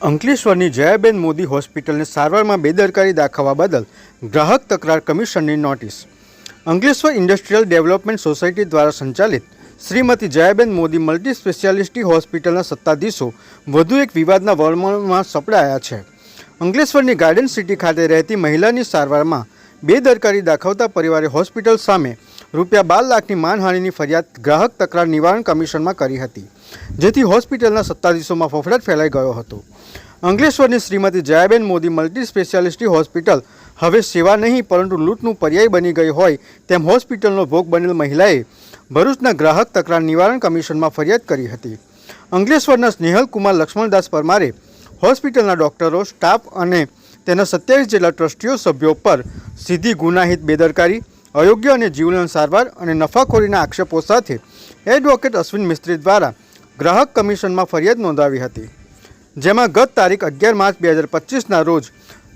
અંકલેશ્વરની જયાબેન મોદી હોસ્પિટલને સારવારમાં બેદરકારી દાખવવા બદલ ગ્રાહક તકરાર કમિશનની notice. Ankleshwar industrial development society દ્વારા સંચાલિત શ્રીમતી જયાબેન મોદી મલ્ટી સ્પેશિયાલિસ્ટી હોસ્પિટલના સત્તાધીશો વધુ એક વિવાદના વળમણમાં સપડાયા છે. અંકલેશ્વરની ગાર્ડન સિટી ખાતે રહેતી મહિલાની સારવારમાં બેદરકારી દાખવતા પરિવારે હોસ્પિટલ સામે રૂપિયા બાર લાખની માનહાનિની ફરિયાદ ગ્રાહક તકરાર નિવારણ કમિશનમાં કરી હતી. જેથી હોસ્પિટલના સત્તાધીશોમાં ફફડાટ ફેલાઈ ગયો હતો. અંકલેશ્વરની Shrimati Jayaben Modi multi specialty hospital હવે સેવા નહીં, પરંતુ લૂંટનું પર્યાય બની ગઈ હોય તેમ હોસ્પિટલનો ભોગ બનેલ મહિલાએ ભરૂચના ગ્રાહક તકરાર નિવારણ કમિશનમાં ફરિયાદ કરી હતી. અંકલેશ્વરના સ્નેહલ કુમાર લક્ષ્મણદાસ પરમારે હોસ્પિટલના ડોક્ટરો, સ્ટાફ અને તેના સત્યાવીસ જેટલા ટ્રસ્ટીઓ સભ્યો પર સીધી ગુનાહિત બેદરકારી, અયોગ્ય અને જીવલેણ સારવાર અને નફાખોરીના આક્ષેપો સાથે એડવોકેટ અશ્વિન મિસ્ત્રી દ્વારા ગ્રાહક કમિશનમાં ફરિયાદ નોંધાવી હતી, જેમાં ગત તારીખ અગિયાર માર્ચ બે હજાર પચીસના રોજ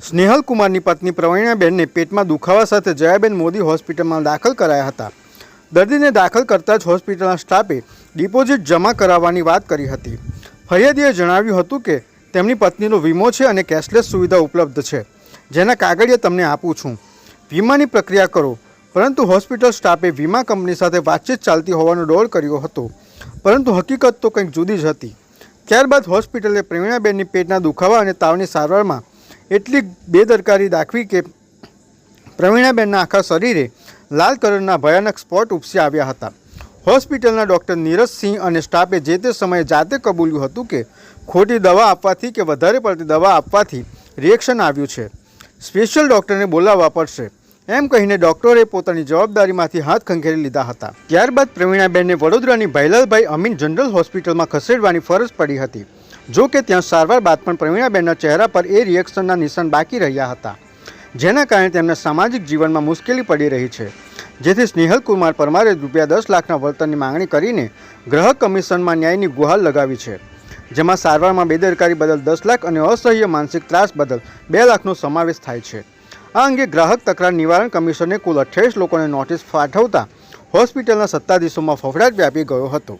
સ્નેહલ કુમારની પત્ની પ્રવીણાબેનને પેટમાં દુખાવા સાથે જયાબેન મોદી હોસ્પિટલમાં દાખલ કરાયા હતા. દર્દીને દાખલ કરતાં જ હોસ્પિટલના સ્ટાફે ડિપોઝિટ જમા કરાવવાની વાત કરી હતી. ફરિયાદીએ જણાવ્યું હતું કે, તેમની પત્નીનો વીમો છે અને કેશલેસ સુવિધા ઉપલબ્ધ છે, જેના કાગળિયા તમને આપું છું. વીમાની પ્રક્રિયા કરો. પરંતુ હોસ્પિટલ સ્ટાફે વીમા કંપની સાથે વાતચીત ચાલતી હોવાનો ડોળ કર્યો હતો. પરંતુ હકીકત તો કંઈક જુદી જ હતી. ત્યારબાદ હોસ્પિટલે પ્રવીણાબેનની પેટના દુખાવા અને તાવની સારવારમાં એટલી બેદરકારી દાખવી કે પ્રવીણાબેનના આખા શરીરે લાલ કલરના ભયાનક સ્પોટ ઉપસી આવ્યા હતા. હોસ્પિટલના ડૉક્ટર નીરજસિંહ અને સ્ટાફે જે તે સમયે જાતે કબૂલ્યું હતું કે ખોટી દવા આપવાથી કે વધારે પડતી દવા આપવાથી રિએક્શન આવ્યું છે. સ્પેશિયલ ડૉક્ટરને બોલાવવા પડશે. એમ કહીને ડૉક્ટરે પોતાની જવાબદારીમાંથી હાથ ખંખેરી લીધા હતા. ત્યારબાદ પ્રવીણાબેનને વડોદરાની ભાઈલાલભાઈ અમીન જનરલ હોસ્પિટલમાં ખસેડવાની ફરજ પડી હતી. જો કે ત્યાં સારવાર બાદ પણ પ્રવીણાબેનના ચહેરા પર એ રિએક્શનના નિશાન બાકી રહ્યા હતા. જેના કારણે તેમના સામાજિક જીવનમાં મુશ્કેલી પડી રહી છે. જેથી સ્નેહલ કુમાર પરમારે રૂપિયા દસ લાખના વળતરની માંગણી કરીને ગ્રાહક કમિશનમાં ન્યાયની ગુહાર લગાવી છે. જેમાં સારવારમાં બેદરકારી બદલ દસ લાખ અને અસહ્ય માનસિક ત્રાસ બદલ બે લાખનો સમાવેશ થાય છે. આ અંગે ગ્રાહક તકરાર નિવારણ કમિશને કુલ અઠ્યાવીસ લોકોને નોટિસ પાઠવતા હોસ્પિટલના સત્તાધીશોમાં ફફડાટ વ્યાપી ગયો હતો.